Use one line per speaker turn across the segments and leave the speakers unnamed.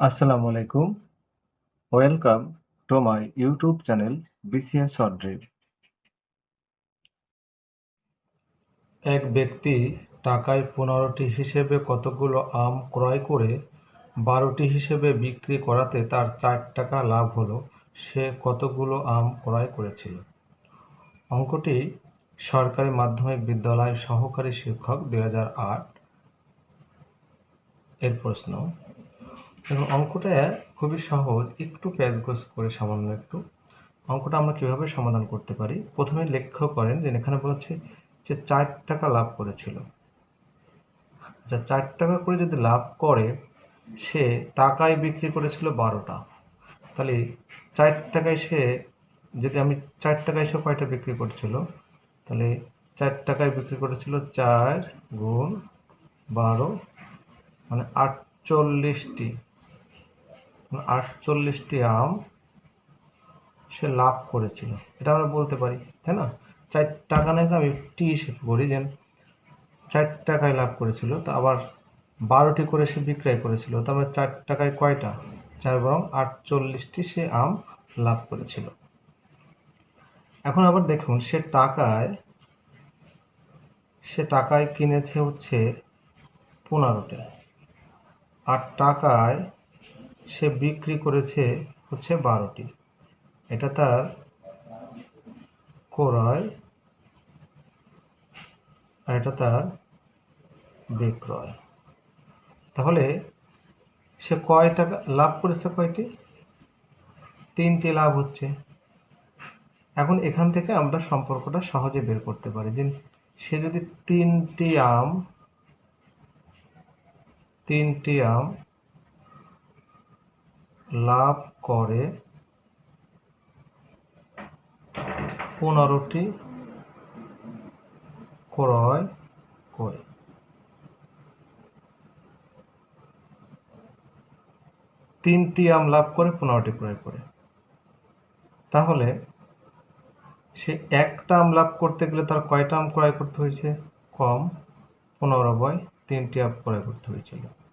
আসসালামু আলাইকুম। Welcome to my YouTube channel BCS short এক ব্যক্তি টাকায় পনেরোটি হিসেবে কতগুলো আম ক্রয় করে বারোটি হিসেবে বিক্রি করাতে তার চার টাকা লাভ হলো, সে কতগুলো আম ক্রয় করেছিল? অঙ্কটি সরকারি মাধ্যমিক বিদ্যালয় সহকারী শিক্ষক দুই হাজার আট। এর প্রশ্ন এবং অঙ্কটা খুবই সহজ। একটু প্যাচগোজ করে সামান্য একটু। অঙ্কটা আমরা কীভাবে সমাধান করতে পারি? প্রথমে লক্ষ্য করেন যে এখানে বলেছে যে চার টাকা লাভ করেছিল। আচ্ছা চার টাকা করে যদি লাভ করে, সে টাকায় বিক্রি করেছিল বারোটা। তাহলে চার টাকায় সে, যদি আমি চার টাকায় সে কয়টা বিক্রি করছিল? তাহলে চার টাকায় বিক্রি করেছিল চার গুণ বারো মানে আটচল্লিশটি। আটচল্লিশটি আম সে লাভ করেছিল। এটা আমরা বলতে পারি, তাই না? চার টাকা নাকি আমি টি হিসেবে করি যে চার টাকায় লাভ করেছিল, তা আবার বারোটি করে সে বিক্রয় করেছিল তারপরে চার টাকায় কয়টা? চার বরং আটচল্লিশটি সে আম লাভ করেছিল। এখন আবার দেখুন, সে টাকায় সে টাকায় কিনেছে হচ্ছে পনেরোটা। আর টাকায় সে বিক্রি করেছে হচ্ছে বারোটি। এটা তার ক্রয় আর এটা তার বিক্রয়। তাহলে সে কয় টাকা লাভ করেছে কয়টি? তিনটি লাভ হচ্ছে। এখন এখান থেকে আমরা সম্পর্কটা সহজে বের করতে পারি যে সে যদি তিনটি আম তিনটি আম লাভ করে। পনেরোটি ক্রয় করে। তিনটি আম লাভ করে, পনেরোটি ক্রয় করে। তাহলে সে একটা আম লাভ করতে গেলে তার কয়টা আম ক্রয় করতে হয়েছে? কম। পনেরো বয় তিনটি আম ক্রয় করতে হয়েছিল।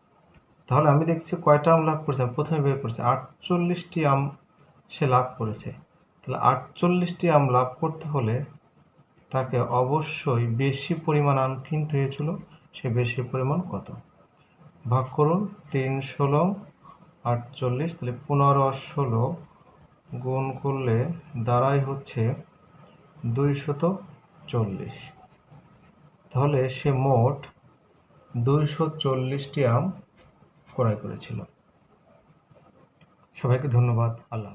তাহলে আমি দেখছি কয়টা আম লাভ করেছে? প্রথমে বের করছি, আটচল্লিশটি আম সে লাভ করেছে। তাহলে আটচল্লিশটি আম লাভ করতে হলে তাকে অবশ্যই বেশি পরিমাণ আম কিনতে হয়েছিল, সে বেশি পরিমাণ কত? ভাগ করুন, তিন ষোলো, আটচল্লিশ, তাহলে পনেরো ষোলো গুণ করলে দাঁড়াই হচ্ছে দুইশত চল্লিশ। তাহলে সে মোট দুইশো চল্লিশটি আম ক্রয় করেছিল। সবাইকে ধন্যবাদ। আল্লাহ